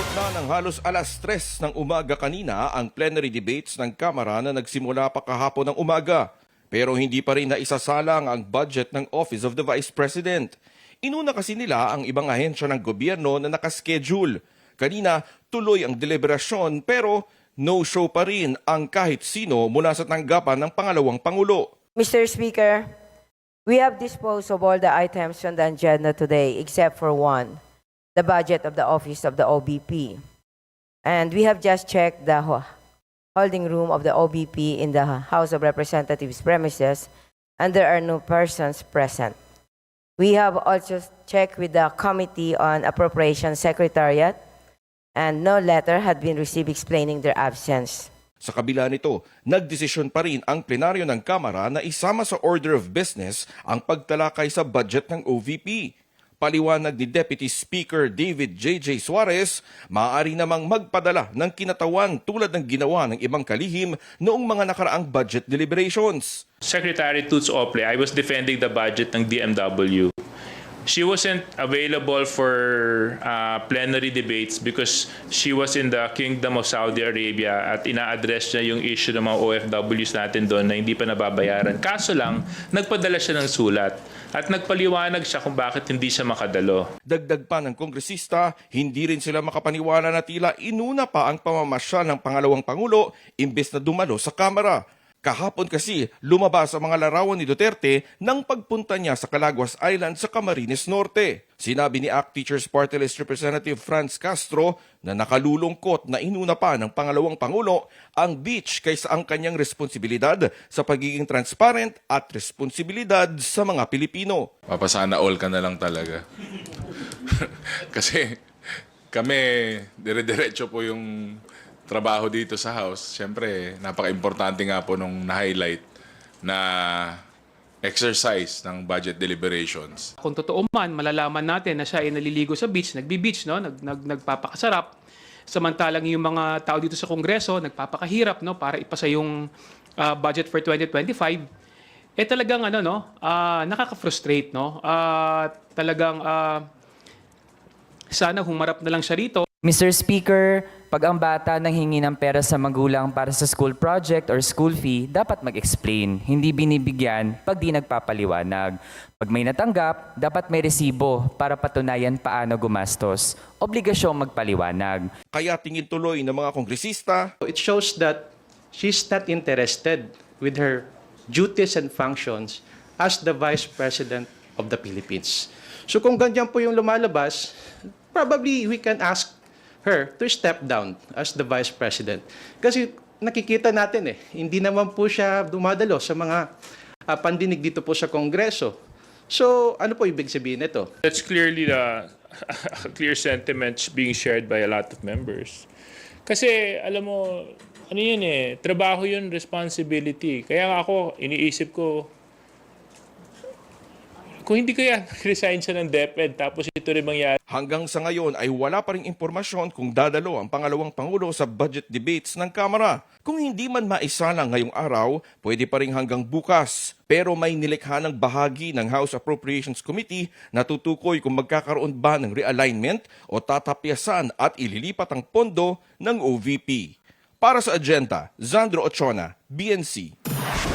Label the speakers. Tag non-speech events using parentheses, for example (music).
Speaker 1: Umabot na ng halos alas 3 ng umaga kanina ang plenary debates ng Kamara na nagsimula pa kahapon ng umaga. Pero hindi pa rin naisasalang ang budget ng Office of the Vice President. Inuna kasi nila ang ibang ahensya ng gobyerno na nakaschedule. Kanina, tuloy ang deliberasyon pero no-show pa rin ang kahit sino mula sa tanggapan ng pangalawang Pangulo.
Speaker 2: Mr. Speaker, we have disposed of all the items on the agenda today except for one, the budget of the Office of the OBP. And we have just checked the ho- holding room of the OBP in the House of Representatives premises, and there are no persons present. We have also checked with the Committee on Appropriation Secretariat, and no letter had been received explaining their absence.
Speaker 1: Sa kabila nito, nagdesisyon pa rin ang plenaryo ng Kamara na isama sa order of business ang pagtalakay sa budget ng OVP. Paliwanag ni Deputy Speaker David J.J. Suarez, maaari namang magpadala ng kinatawan tulad ng ginawa ng ibang kalihim noong mga nakaraang budget deliberations.
Speaker 3: Secretary Toots Ople, I was defending the budget ng DMW. She wasn't available for uh, plenary debates because she was in the Kingdom of Saudi Arabia at ina-address niya yung issue ng mga OFWs natin doon na hindi pa nababayaran. Kaso lang, nagpadala siya ng sulat at nagpaliwanag siya kung bakit hindi siya makadalo.
Speaker 1: Dagdag pa ng kongresista, hindi rin sila makapaniwala na tila inuna pa ang pamamasyal ng pangalawang pangulo imbes na dumalo sa Kamara. Kahapon kasi lumabas ang mga larawan ni Duterte nang pagpunta niya sa Calaguas Island sa Camarines Norte. Sinabi ni ACT Teachers Party List Representative Franz Castro na nakalulungkot na inuna pa ng pangalawang pangulo ang beach kaysa ang kanyang responsibilidad sa pagiging transparent at responsibilidad sa mga Pilipino.
Speaker 4: Papasana all ka na lang talaga. (laughs) Kasi kami, dire-diretso po yung trabaho dito sa house. Siyempre, napaka-importante nga po nung na-highlight na exercise ng budget deliberations.
Speaker 5: Kung totoo man, malalaman natin na siya ay naliligo sa beach, nagbi-beach, no? nag, nag, nagpapakasarap. Samantalang yung mga tao dito sa Kongreso, nagpapakahirap no? para ipasa yung ah, budget for 2025. Eh talagang ano, no? ah, nakaka-frustrate. No? Ah, talagang ah, sana humarap na lang siya rito.
Speaker 6: Mr. Speaker, pag ang bata nanghingi ng pera sa magulang para sa school project or school fee, dapat mag-explain. Hindi binibigyan pag di nagpapaliwanag. Pag may natanggap, dapat may resibo para patunayan paano gumastos. Obligasyong magpaliwanag.
Speaker 1: Kaya tingin tuloy ng mga kongresista
Speaker 7: It shows that she's not interested with her duties and functions as the Vice President of the Philippines. So kung ganyan po yung lumalabas, probably we can ask her to step down as the Vice President. Kasi nakikita natin eh, hindi naman po siya dumadalo sa mga ah, pandinig dito po sa Kongreso. So ano po ibig sabihin nito?
Speaker 3: That's clearly the (laughs) clear sentiments being shared by a lot of members. Kasi alam mo, ano yun eh, trabaho yun, responsibility. Kaya ako, iniisip ko, kung hindi kaya (laughs) resign siya ng DepEd tapos ito rin mangyari,
Speaker 1: Hanggang sa ngayon ay wala pa rin impormasyon kung dadalo ang pangalawang pangulo sa budget debates ng Kamara. Kung hindi man maisalang ngayong araw, pwede pa rin hanggang bukas. Pero may nilikha ng bahagi ng House Appropriations Committee na tutukoy kung magkakaroon ba ng realignment o tatapyasan at ililipat ang pondo ng OVP. Para sa agenda, Zandro Ochona, BNC.